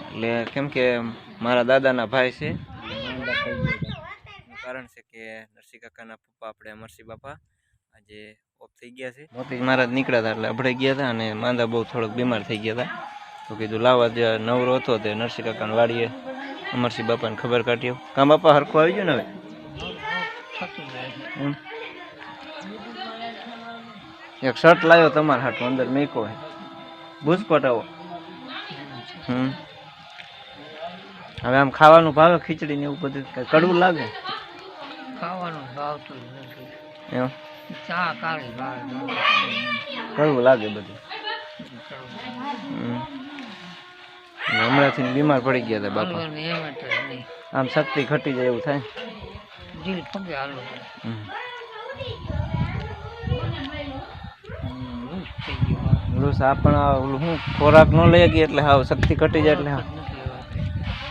એટલે કેમ કે મારા દાદાના ભાઈ છે. કારણ છે કે નરસિંહ કાકાના પપ્પા આપણે અમરસિંહ બાપા આજે ઓફ થઈ ગયા છે. મોતી મહારાજ નીકળ્યા હતા એટલે અભડાઈ ગયા હતા અને માંદા બહુ થોડોક બીમાર થઈ ગયા હતા. તો કીધું લાવવા જે નવરો હતો તે નરસિંહ કાકાને વાડીએ. અમરસિંહ બાપાને ખબર કાઢ્યો. કાં બાપા હરખું આવી ગયું ને હવે? એક શર્ટ લાવ્યો તમારા હાટું અંદર મેકો હે બુજકોટ આવો. હમ. હવે આમ ખાવાનું ભાવે ખીચડી ને એવું બધું કડવું લાગે? ખાવાનું ભાવતું નથી. એમ? ચા કાઢી બહાર કડવું લાગે બધું. હમણાંથી બીમાર પડી ગયા હતા બાપા. આમ શક્તિ ઘટી જાય એવું થાય? દિલ પગે હાલો. થઈ ઓલું પણ આ ઓલું શું ખોરાક ન લઈ ગઈ એટલે હાવ શક્તિ ઘટી જાય એટલે લેવાતી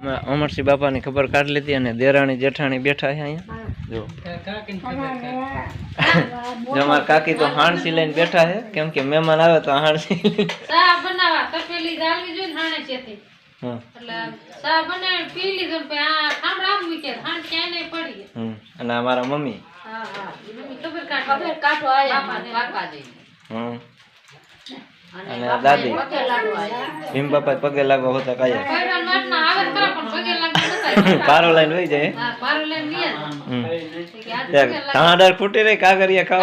અમરસિંહ બાપાની ખબર કાઢી લીધી અને દેરાણી જેઠાણી બેઠા છે અહીંયા. જો. અમારા કાકી તો હાણસી લઈને બેઠા છે. કેમ કે મહેમાન આવે તો હાણસી અને અમારા મારા મમ્મી. હા હા. મમ્મી ખબર કાઢ કાઢો આયા કાકા હમ. અને દાદી. ભીમ બાપા પગે લાગવા હોતા કાયા. પારો લઈને વહી જાય ધાણાદાર ફૂટી રહી કાગરિયા ખાવ.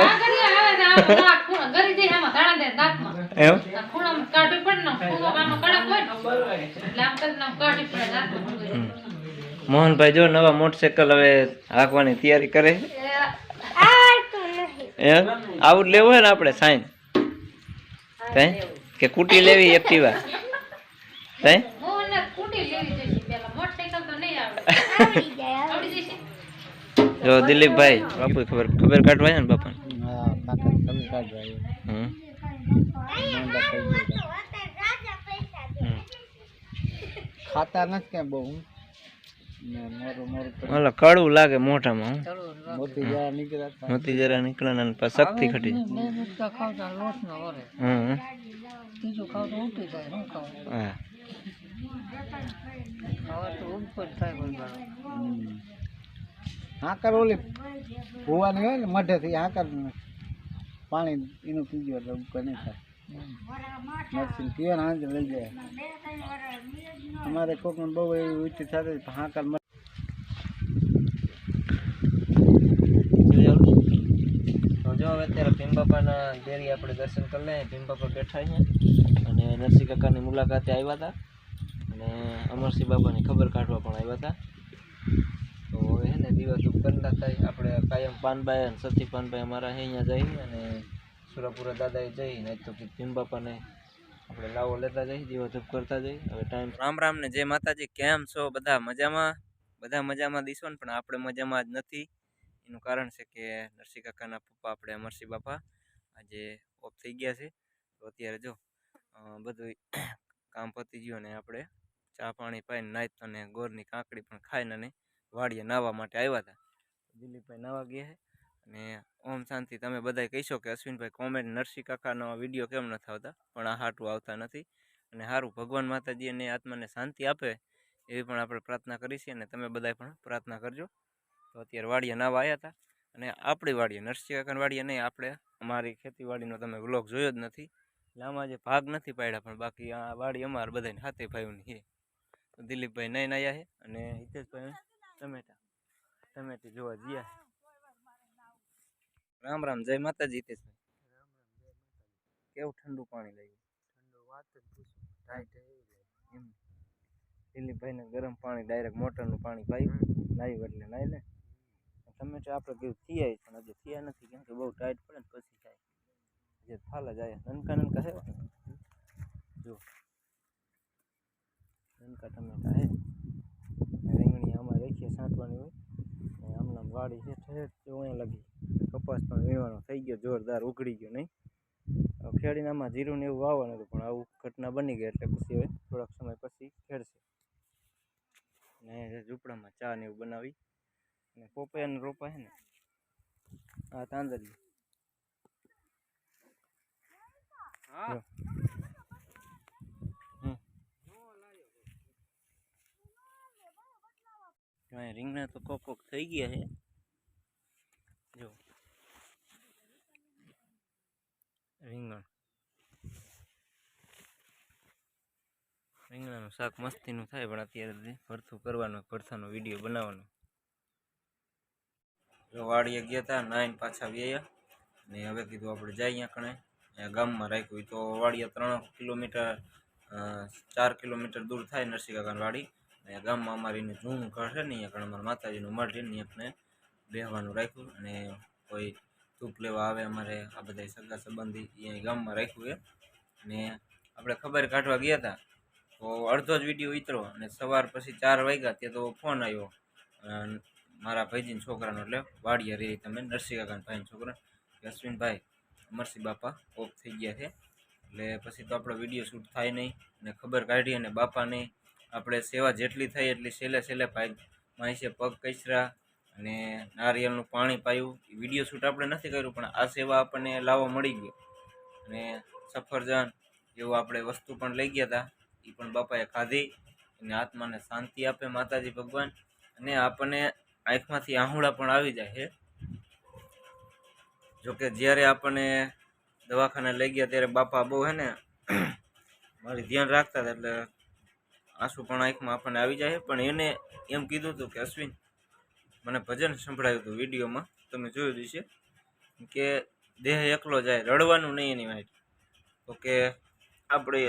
એમ. મોહનભાઈ જો નવા મોટરસાયકલ હવે રાખવાની તૈયારી કરે. એમ? આવું લેવું હોય ને આપણે સાઈન? કઈ કે કુટી લેવી એક્ટિવા? કઈ મોહનને સ્કૂટી લેવી જોઈએ પેલા મોટરસાઇકલ તો નહીં આવડે આવડી જશે. જો દિલીપભાઈ બાપુ ખબર ખબર કાઢવા છે ને બાપા. ખાતા નથી ક્યાં બહુ. ઓલા કડવું લાગે મોઢામાં. મોતી જરા નીકળ્યા મોતી જરા નીકળે ને પછી શક્તિ ઘટી હમ. ખાવ તો થાય શું ખાવું હા. ખાવા તો ઉપર થાય હાકર ઓલી ભૂવાની હોય ને મઢેથી હાકર પાણી એનું પીજો એટલે ઉપર નહીં થાય. નરસિંહ પીએ ને લઈ જાય. અમારે કોક બહુ એવી ઊંચી થતી હાકર જો હવે અત્યારે ભીમ બાપાના ડેરી આપણે દર્શન કરી ભીમ બાપા બેઠા અને નરસિંહ કાકાની મુલાકાતે આવ્યા હતા. અને અમરસિંહ બાપાની ખબર કાઢવા પણ આવ્યા હતા. તો હવે ને દિવસ ઉપરના થાય. આપણે કાયમ પાનભાઈ અને સતી પાનભાઈ અમારા અહીંયા જઈ અને સુરાપુરા દાદાએ જઈ, નહીં તો કે ભીમ બાપાને આપણે લાવો લેતા જઈ દીવા ધૂપ કરતા જઈ. હવે ટાઈમ રામ રામ ને જય માતાજી. કેમ છો? બધા મજામાં? બધા મજામાં દીશો ને? પણ આપણે મજામાં જ નથી. એનું કારણ છે કે નરસિંહ કાકાના પપ્પા આપણે અમરસિંહ બાપા આજે ઓફ થઈ ગયા છે. તો અત્યારે જો બધું કામ પતી ગયું ને આપણે ચા પાણી પાઈને નાહી અને ગોરની કાંકડી પણ ખાઈને અને વાડીએ નાહવા માટે આવ્યા હતા. દિલીપભાઈ નાહવા ગયા છે. અને ઓમ શાંતિ. તમે બધાય કહીશો કે અશ્વિનભાઈ કોમેન્ટ નરસિંહ કાકાનો વીડિયો કેમ નથી આવતા? પણ આ હાટું આવતા નથી. અને સારું ભગવાન માતાજી અને આત્માને શાંતિ આપે એવી પણ આપણે પ્રાર્થના કરી અને તમે બધાય પણ પ્રાર્થના કરજો. તો અત્યારે વાડીએ નાવા આવ્યા હતા અને આપણી વાડીએ નરસિંહ કાકાની વાડીએ નહીં, આપણે અમારી ખેતીવાડીનો તમે વ્લોગ જોયો જ નથી. લાંબા જે ભાગ નથી પાડ્યા, પણ બાકી આ વાડી અમારે બધાને હાથે ભાઈઓની છે. તો દિલીપભાઈ નહીં આવ્યા છે અને હિતેશભાઈ ટમેટા ટમેટી જોવા ગયા રામ રામ જય માતાજી હિતેશભાઈ કેવું ઠંડુ પાણી લાગ્યું? એમ. દિલીપભાઈને ગરમ પાણી ડાયરેક્ટ મોટરનું પાણી પાયું લાવ્યું એટલે નાઈ લે. ટમેટા આપણે કીધું થયા પણ હજી થયા નથી કેમ કે બહુ ટાઈટ પડે ને પછી થાય. જે થાલા જાય નનકા નનકા છે જો ટમેટા ટમેટા હે ને રીંગણી આમાં રેખીએ છાંટવાની હોય ને આમનામ વાડી છે ઠેઠ તે અહીંયા લગી કપાસ પણ વીણવાનો થઈ ગયો જોરદાર ઉકળી ગયો નહીં? ખેડીનામાં ખેડીને આમાં જીરું ને એવું વાવવાનું હતું પણ આવું ઘટના બની ગઈ એટલે પછી હવે થોડાક સમય પછી ખેડશે. ને ઝૂંપડામાં ચા ને એવું બનાવી. અને પોપૈયાને રોપા છે ને? આ. હમ. રીંગણા તો કોક કોક થઈ ગયા છે જો. રીંગણ. રીંગણાનું શાક મસ્તીનું થાય, પણ અત્યારે ભરથું કરવાનું, ભરથાનો વીડિયો બનાવવાનો. જો વાડીએ ગયા હતા નાઈને પાછા વ્યાયા. ને હવે કીધું આપણે જઈએ કણે. ગામમાં રાખ્યું તો વાડીએ ત્રણ કિલોમીટર ચાર કિલોમીટર દૂર થાય નરસિંહ કાકાની વાડી. અહીંયા ગામમાં અમારી જૂનું ઘર છે ને અહીંયા કણે, અમારા માતાજીનું મઢ છે ને આપણે બેહવાનું રાખ્યું. અને કોઈ ધૂપ લેવા આવે અમારે આ બધા સગા સંબંધી અહીંયા અહીં ગામમાં રાખ્યું છે. અને આપણે ખબર કાઢવા ગયા હતા, તો અડધો જ વીડિયો ઉતરો અને સવાર પછી ચાર વાગ્યા ત્યાં તો ફોન આવ્યો. મારા ભાઈજીના છોકરાનો, એટલે વાડિયા રહી તમે નરસિંહ કાકાના ભાઈના છોકરા અશ્વિનભાઈ, અમરસિંહ બાપા ઓફ થઈ ગયા છે. એટલે પછી તો આપણો વીડિયો શૂટ થાય નહીં અને ખબર કાઢી અને બાપાને આપણે સેવા જેટલી થઈ એટલી છેલ્લે છેલ્લે ભાઈ માહિશે પગ કચરા અને નારિયેળનું પાણી પાયું. વીડિયો શૂટ આપણે નથી કર્યું, પણ આ સેવા આપણને લાવવા મળી ગયો અને સફરજન એવું આપણે વસ્તુ પણ લઈ ગયા હતા એ પણ બાપાએ ખાધી અને આત્માને શાંતિ આપે માતાજી ભગવાન. અને આપણને આંખમાંથી આહુડા પણ આવી જાય છે. જોકે જ્યારે આપણને દવાખાને લઈ ગયા ત્યારે બાપા બહુ હે ને મારી ધ્યાન રાખતા હતા, એટલે આંસુ પણ આંખમાં આપણને આવી જાય. પણ એને એમ કીધું હતું કે અશ્વિન મને ભજન સંભળાયું હતું વિડીયોમાં, તમે જોયું છે કે દેહ એકલો જાય, રડવાનું નહીં એની વાત તો કે આપણે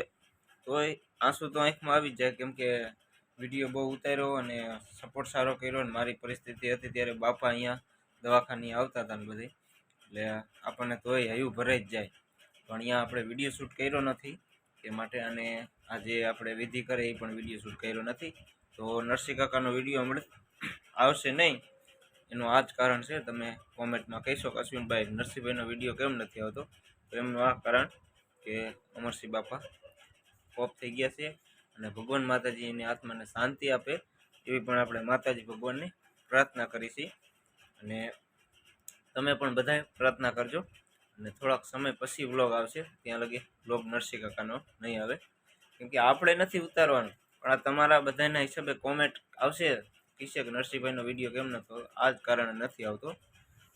તોય આંસુ તો આંખમાં આવી જ જાય, કેમ કે વીડિયો બહુ ઉતાર્યો અને સપોર્ટ સારો કર્યો અને મારી પરિસ્થિતિ હતી ત્યારે બાપા અહીંયા દવાખાની આવતા હતા ને બધી. એટલે આપણને તોય હયું ભરાઈ જ જાય. પણ અહીંયા આપણે વીડિયો શૂટ કર્યો નથી તે માટે અને આજે આપણે વિધિ કરે એ પણ વીડિયો શૂટ કર્યો નથી. તો નરસિંહ કાકાનો વીડિયો હમણાં આવશે નહીં. એનું આ જ કારણ છે. તમે કોમેન્ટમાં કહી કે અશ્વિનભાઈ નરસિંહભાઈનો વીડિયો કેમ નથી આવતો? તો એમનું આ કારણ કે અમરસિંહ બાપા પોપ થઈ ગયા છે અને ભગવાન માતાજી એની આત્માને શાંતિ આપે એવી પણ આપણે માતાજી ભગવાનને પ્રાર્થના કરી છે. અને તમે પણ બધાએ પ્રાર્થના કરજો. અને થોડાક સમય પછી વ્લોગ આવશે. ત્યાં લગી વ્લોગ નરસિંહ કાકાનો નહીં આવે. કેમકે આપણે નથી ઉતારવાનું. પણ આ તમારા બધાના હિસાબે કોમેન્ટ આવશે. કહેશે કે નરસિંહભાઈનો વીડિયો કેમ નતો, આ જ કારણે નથી આવતો.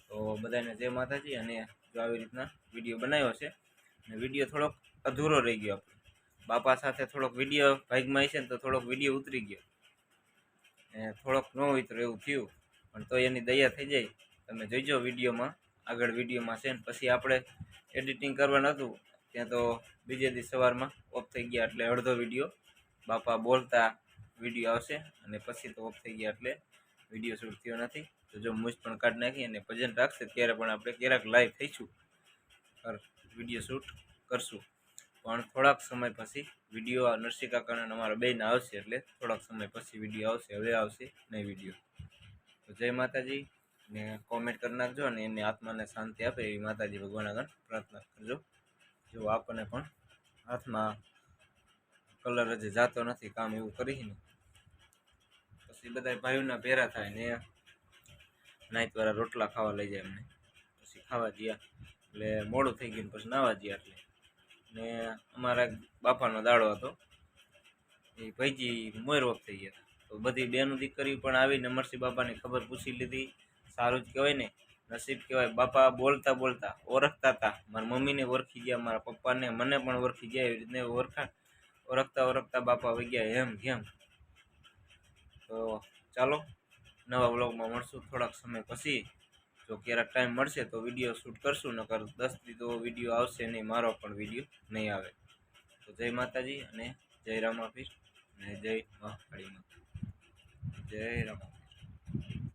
તો બધાને જય માતાજી, અને જો આવી રીતના વીડિયો બનાવ્યો છે, અને વીડિયો થોડોક અધૂરો રહી ગયો બાપા સાથે થોડોક વીડિયો ભાગમાં છે ને તો થોડોક વીડિયો ઉતરી ગયો. ને થોડોક ન ઉતરો એવું થયું, પણ તો એની દયા થઈ જાય. તમે જોઈજો વિડીયોમાં, આગળ વિડીયોમાં છે ને, પછી આપણે એડિટિંગ કરવાનું હતું, ત્યાં તો બીજે દી સવારમાં ઓફ થઈ ગયા એટલે અડધો વીડિયો. બાપા બોલતા વીડિયો આવશે અને પછી તો ઓફ થઈ ગયા એટલે વીડિયો શૂટ થયો નથી. તો જો મૂછ પણ કાઢી નાખી અને ભજન રાખશે ત્યારે પણ આપણે ક્યારેક લાઈવ થઈશું વીડિયો શૂટ કરશું. પણ થોડાક સમય પછી વીડિયો નરસિંહ કાકાના અમારા બેન આવશે એટલે થોડાક સમય પછી વીડિયો આવશે. હવે આવશે નહીં વીડિયો તો જય માતાજી ને કોમેન્ટ કરી નાખજો અને એની આત્માને શાંતિ આપે એવી માતાજી ભગવાન આગળ પ્રાર્થના કરજો. જો આપણને પણ હાથમાં કલર જ જાતો નથી કામ એવું કરીને પછી બધા ભાઈઓના ભેરા થાય ને નાઈતવાળા રોટલા ખાવા લઈ જાય એમને. પછી ખાવા ગયા. એટલે મોડું થઈ ગયું પછી નાવા ગયા એટલે. ને અમારા બાપાનો દાડો હતો. એ ભાઈજી મોર થઈ ગયા હતા. તો બધી બેનો દીકરીઓ પણ આવીને અમરસિંહ બાપાને ખબર પૂછી લીધી. સારું જ કહેવાય ને. નસીબ કહેવાય. બાપા બોલતા બોલતા ઓળખતા હતા. મારા મમ્મીને ઓળખી ગયા, મારા પપ્પાને. મને પણ ઓળખી ગયા એવી રીતને ઓળખા ઓળખતા ઓળખતા બાપા વહી ગયા. એમ કેમ તો ચાલો નવા વ્લોગમાં મળશું થોડાક સમય પછી. જો ક્યારેક ટાઈમ મળશે તો વીડિયો શૂટ કરશું, નકર દસથી તો વીડિયો આવશે નહીં, મારો પણ વીડિયો નહીં આવે. તો જય માતાજી અને જય રામાપીર અને જય મહાકાળી જય રામા